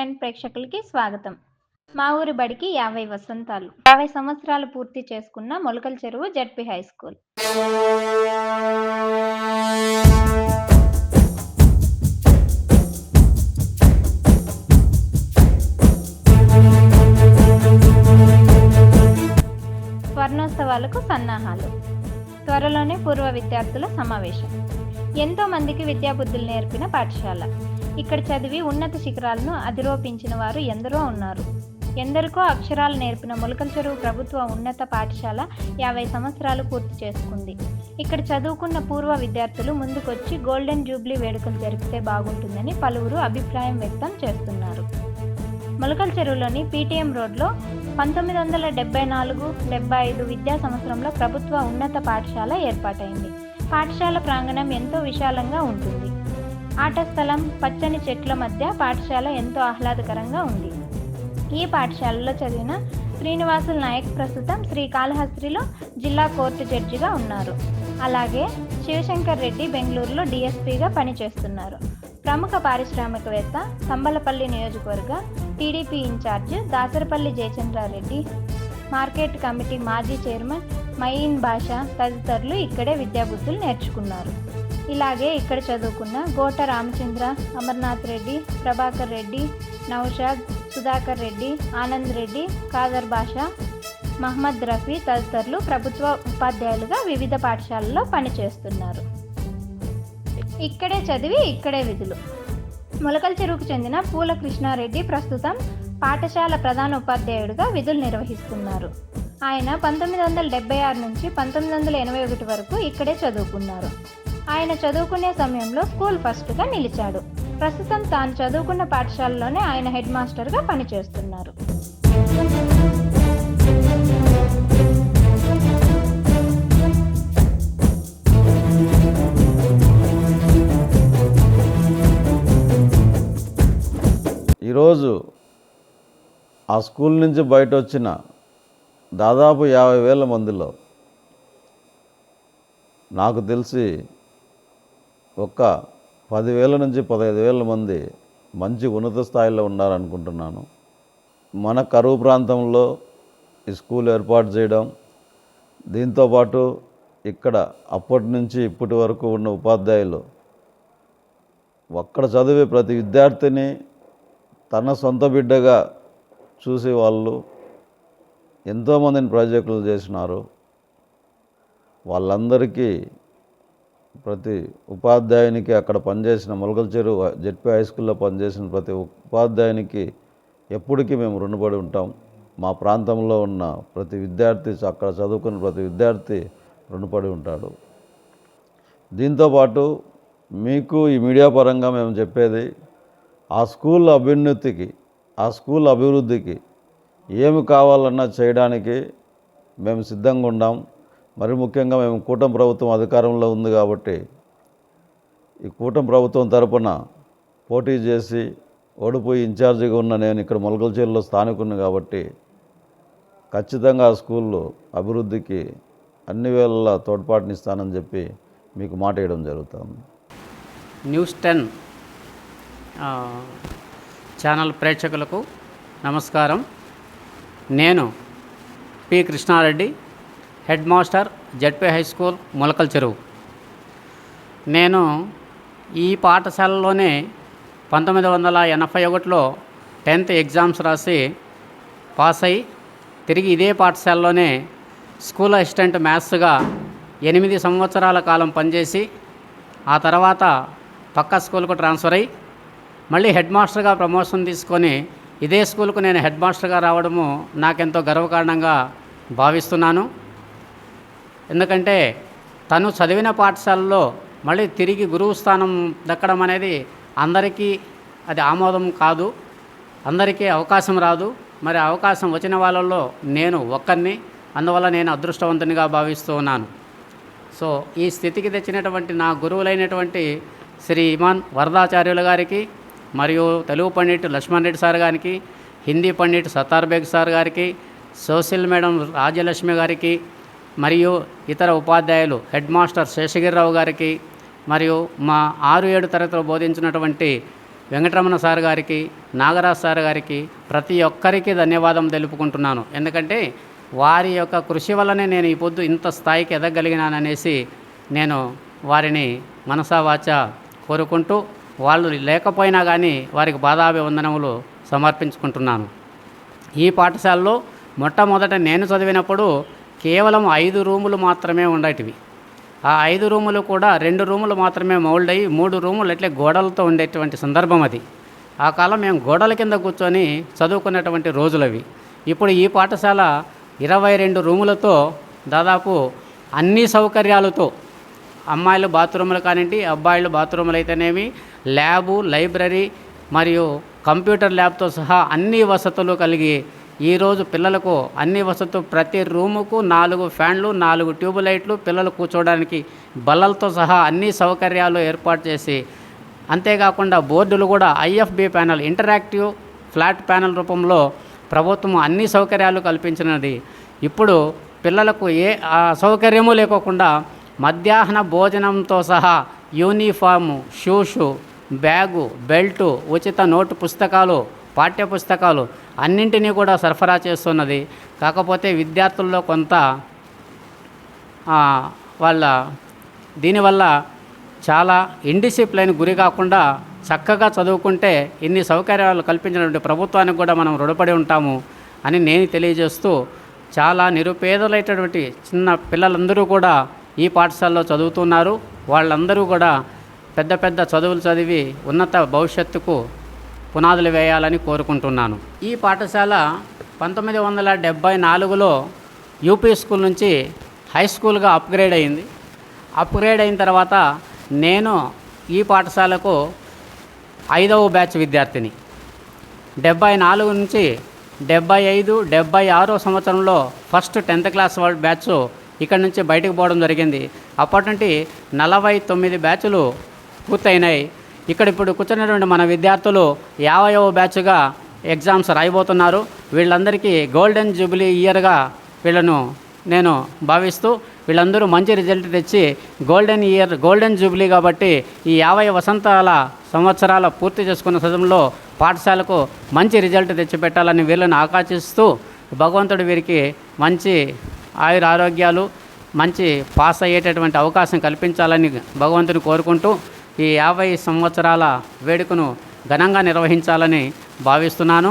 Ten ప్రేక్షకులకి స్వాగతం. మా ఊరి బడికి యాభై వసంతాలు. యాభై సంవత్సరాలు పూర్తి చేసుకున్న మొలకల చెరువు జడ్పీ హై స్కూల్. స్వర్ణోత్సవాలకు సన్నాహాలు. త్వరలోనే పూర్వ విద్యార్థుల సమావేశం. ఎంతో మందికి విద్యాబుద్ధులు నేర్పిన పాఠశాల. ఇక్కడ చదివి ఉన్నత శిఖరాలను అధిరోపించిన వారు ఎందరో ఉన్నారు. ఎందరికో అక్షరాలు నేర్పిన మొలకల చెరువు ప్రభుత్వ ఉన్నత పాఠశాల యాభై సంవత్సరాలు పూర్తి చేసుకుంది. ఇక్కడ చదువుకున్న పూర్వ విద్యార్థులు ముందుకొచ్చి గోల్డెన్ జూబ్లీ వేడుకలు జరిపితే బాగుంటుందని పలువురు అభిప్రాయం వ్యక్తం చేస్తున్నారు. మొలకల చెరువులోని పీటీఎం రోడ్లో పంతొమ్మిది వందల డెబ్బై నాలుగు డెబ్బై ఐదు విద్యా సంవత్సరంలో ప్రభుత్వ ఉన్నత పాఠశాల ఏర్పాటైంది. పాఠశాల ప్రాంగణం ఎంతో విశాలంగా ఉంటుంది. ఆట స్థలం పచ్చని చెట్ల మధ్య పాఠశాల ఎంతో ఆహ్లాదకరంగా ఉంది. ఈ పాఠశాలలో చదివిన శ్రీనివాసుల నాయక్ ప్రస్తుతం శ్రీకాళహస్తిలో జిల్లా కోర్టు జడ్జిగా ఉన్నారు. అలాగే శివశంకర్ రెడ్డి బెంగళూరులో డిఎస్పీగా పనిచేస్తున్నారు. ప్రముఖ పారిశ్రామికవేత్త సంబలపల్లి నియోజకవర్గ TDP incharge Dasarapalli Jayachandra Reddy market committee మాజీ చైర్మన్ మయీన్ బాషా తదితరులు ఇక్కడే విద్యాబుద్ధులు నేర్చుకున్నారు. ఇలాగే ఇక్కడ చదువుకున్న గోట రామచంద్ర అమర్నాథ్ రెడ్డి ప్రభాకర్ రెడ్డి నౌషాద్ సుధాకర్ రెడ్డి ఆనంద్ రెడ్డి ఖాదర్ బాషా మహమ్మద్ రఫీ తదితరులు ప్రభుత్వ ఉపాధ్యాయులుగా వివిధ పాఠశాలల్లో పనిచేస్తున్నారు. ఇక్కడే చదివి ఇక్కడే విధులు. మొలకల చెరువుకు చెందిన పూల కృష్ణారెడ్డి ప్రస్తుతం పాఠశాల ప్రధాన ఉపాధ్యాయుడిగా విధులు నిర్వహిస్తున్నారు. ఆయన పంతొమ్మిది వందల డెబ్బై ఆరు నుంచి పంతొమ్మిది వందల ఎనభై ఒకటి వరకు ఇక్కడే చదువుకున్నారు. ఆయన చదువుకునే సమయంలో స్కూల్ ఫస్ట్గా నిలిచాడు. ప్రస్తుతం తాను చదువుకున్న పాఠశాలలోనే ఆయన హెడ్ మాస్టర్గా పనిచేస్తున్నారు. ఈరోజు ఆ స్కూల్ నుంచి బయట వచ్చిన దాదాపు యాభై వేల మందిలో నాకు తెలిసి ఒక పదివేల నుంచి పదహైదు వేల మంది మంచి ఉన్నత స్థాయిలో ఉన్నారనుకుంటున్నాను. మన కరువు ప్రాంతంలో ఈ స్కూల్ ఏర్పాటు చేయడం దీంతోపాటు ఇక్కడ అప్పటి నుంచి ఇప్పటి వరకు ఉన్న ఉపాధ్యాయులు ఒక్కడ చదివే ప్రతి విద్యార్థిని తన సొంత బిడ్డగా చూసి వాళ్ళు ఎంతోమందిని ప్రాజెక్టులు చేసినారు. వాళ్ళందరికీ ప్రతి ఉపాధ్యాయునికి అక్కడ పనిచేసిన మొలకల చెరువు జెడ్పీ హై స్కూల్లో పనిచేసిన ప్రతి ఉపాధ్యాయునికి ఎప్పటికీ మేము రుణపడి ఉంటాం. మా ప్రాంతంలో ఉన్న ప్రతి విద్యార్థి అక్కడ చదువుకున్న ప్రతి విద్యార్థి రుణపడి ఉంటాడు. దీంతోపాటు మీకు ఈ మీడియా పరంగా మేము చెప్పేది ఆ స్కూల్ అభ్యున్నతికి ఆ స్కూల్ అభివృద్ధికి ఏమి కావాలన్నా చేయడానికి మేము సిద్ధంగా ఉన్నాం మరి ముఖ్యంగా మేము కూటమి ప్రభుత్వం అధికారంలో ఉంది కాబట్టి ఈ కూటమి ప్రభుత్వం తరపున పోటీ చేసి ఓడిపోయి ఇన్ఛార్జిగా ఉన్న నేను ఇక్కడ మొలకలచేరులో స్థానికుని కాబట్టి ఖచ్చితంగా ఆ స్కూల్లో అభివృద్ధికి అన్ని వేళలా తోడ్పాటునిస్తానని చెప్పి మీకు మాట వేయడం జరుగుతుంది. న్యూస్ టెన్ ఛానల్ ప్రేక్షకులకు నమస్కారం. నేను P Krishna Reddy head master ZP high school Molakal Cheruvu. నేను ఈ పాఠశాలలోనే పంతొమ్మిది వందల ఎనభై ఒకటిలో టెన్త్ ఎగ్జామ్స్ రాసి పాస్ అయ్యి తిరిగి ఇదే పాఠశాలలోనే స్కూల్ అసిస్టెంట్ మ్యాథ్స్గా ఎనిమిది సంవత్సరాల కాలం పనిచేసి ఆ తర్వాత పక్క స్కూల్కు ట్రాన్స్ఫర్ అయ్యి మళ్ళీ హెడ్ మాస్టర్గా ప్రమోషన్ తీసుకొని ఇదే స్కూల్కు నేను హెడ్ మాస్టర్గా రావడము నాకెంతో గర్వకారణంగా భావిస్తున్నాను. ఎందుకంటే తను చదివిన పాఠశాలలో మళ్ళీ తిరిగి గురువు స్థానం దక్కడం అనేది అందరికీ అది ఆమోదం కాదు. అందరికీ అవకాశం రాదు. మరి అవకాశం వచ్చిన వాళ్ళల్లో నేను ఒక్కరిని అందువల్ల నేను అదృష్టవంతునిగా భావిస్తూ ఉన్నాను. సో ఈ స్థితికి తెచ్చినటువంటి నా గురువులైనటువంటి శ్రీ ఇమాన్ వరదాచార్యుల గారికి మరియు తెలుగు పండిట్ లక్ష్మణ్ రెడ్డి సార్ గారికి హిందీ పండిట్ సత్తార్ బేగ్ సార్ గారికి సోషల్ మేడం రాజ్యలక్ష్మి గారికి మరియు ఇతర ఉపాధ్యాయులు హెడ్ మాస్టర్ శేషగిరిరావు గారికి మరియు మా ఆరు ఏడు తరగతిలో బోధించినటువంటి వెంకటరమణ సార్ గారికి నాగరాజ్ సార్ గారికి ప్రతి ఒక్కరికి ధన్యవాదం తెలుపుకుంటున్నాను. ఎందుకంటే వారి యొక్క కృషి వల్లనే నేను ఈ పొద్దు ఇంత స్థాయికి ఎదగలిగినాననేసి నేను వారిని మనసావాచ కోరుకుంటూ వాళ్ళు లేకపోయినా కానీ వారికి బాధాభివందనములు సమర్పించుకుంటున్నాను. ఈ పాఠశాలలో మొట్టమొదట నేను చదివినప్పుడు కేవలం ఐదు రూములు మాత్రమే ఉండేటివి. ఆ ఐదు రూములు కూడా రెండు రూములు మాత్రమే మౌల్డ్ అయ్యి మూడు రూములు అట్లే గోడలతో ఉండేటువంటి సందర్భం అది. ఆ కాలం మేము గోడల కింద కూర్చొని చదువుకున్నటువంటి రోజులవి ఇప్పుడు ఈ పాఠశాల ఇరవై రెండు రూములతో దాదాపు అన్ని సౌకర్యాలతో అమ్మాయిలు బాత్రూములు కానివ్వండి అబ్బాయిలు బాత్రూములు అయితేనేమి ల్యాబు లైబ్రరీ మరియు కంప్యూటర్ ల్యాబ్తో సహా అన్ని వసతులు కలిగి ఈరోజు పిల్లలకు అన్ని వసతులు ప్రతి రూముకు నాలుగు ఫ్యాన్లు నాలుగు ట్యూబ్ లైట్లు పిల్లలు కూర్చోవడానికి బల్లలతో సహా అన్ని సౌకర్యాలు ఏర్పాటు చేసి అంతేకాకుండా బోర్డులు కూడా IFB panel interactive flat panel రూపంలో ప్రభుత్వం అన్ని సౌకర్యాలు కల్పించినది. ఇప్పుడు పిల్లలకు ఏ సౌకర్యము లేకోకుండా మధ్యాహ్న భోజనంతో సహా యూనిఫాము షూషు బ్యాగు బెల్టు ఉచిత నోటు పుస్తకాలు పాఠ్య పుస్తకాలు అన్నింటినీ కూడా సరఫరా చేస్తున్నది. కాకపోతే విద్యార్థుల్లో కొంత వాళ్ళ దీనివల్ల చాలా ఇండిసిప్లైన్ గురి కాకుండా చక్కగా చదువుకుంటే ఇన్ని సౌకర్యాలు కల్పించినటువంటి ప్రభుత్వానికి కూడా మనం రుణపడి ఉంటాము అని నేను తెలియజేస్తూ చాలా నిరుపేదలైనటువంటి చిన్న పిల్లలందరూ కూడా ఈ పాఠశాలలో చదువుతున్నారు. వాళ్ళందరూ కూడా పెద్ద పెద్ద చదువులు చదివి ఉన్నత భవిష్యత్తుకు పునాదులు వేయాలని కోరుకుంటున్నాను. ఈ పాఠశాల పంతొమ్మిది వందల డెబ్భై నాలుగులో యూపీ స్కూల్ నుంచి హై స్కూల్గా అప్గ్రేడ్ అయింది. అప్గ్రేడ్ అయిన తర్వాత నేను ఈ పాఠశాలకు ఐదవ బ్యాచ్ విద్యార్థిని. డెబ్బై నాలుగు నుంచి డెబ్బై ఐదు డెబ్బై ఆరో సంవత్సరంలో ఫస్ట్ టెన్త్ క్లాస్ బ్యాచ్ ఇక్కడ నుంచి బయటకు పోవడం జరిగింది. అప్పటి నుండి నలభై తొమ్మిది బ్యాచ్లు పూర్తయినాయి. ఇక్కడ ఇప్పుడు కూర్చున్నటువంటి మన విద్యార్థులు యాభైవ బ్యాచ్గా ఎగ్జామ్స్ రాయబోతున్నారు. వీళ్ళందరికీ గోల్డెన్ జూబిలీ ఇయర్గా వీళ్ళను నేను భావిస్తూ వీళ్ళందరూ మంచి రిజల్ట్ తెచ్చి గోల్డెన్ ఇయర్ గోల్డెన్ జూబ్లీ కాబట్టి ఈ యాభై వసంతాల సంవత్సరాల పూర్తి చేసుకున్న సమయంలో పాఠశాలకు మంచి రిజల్ట్ తెచ్చిపెట్టాలని వీళ్ళని ఆకాంక్షిస్తూ భగవంతుడు వీరికి మంచి ఆయుర ఆరోగ్యాలు మంచి పాస్ అయ్యేటటువంటి అవకాశం కల్పించాలని భగవంతుని కోరుకుంటూ ఈ యాభై సంవత్సరాల వేడుకను ఘనంగా నిర్వహించాలని భావిస్తున్నాను.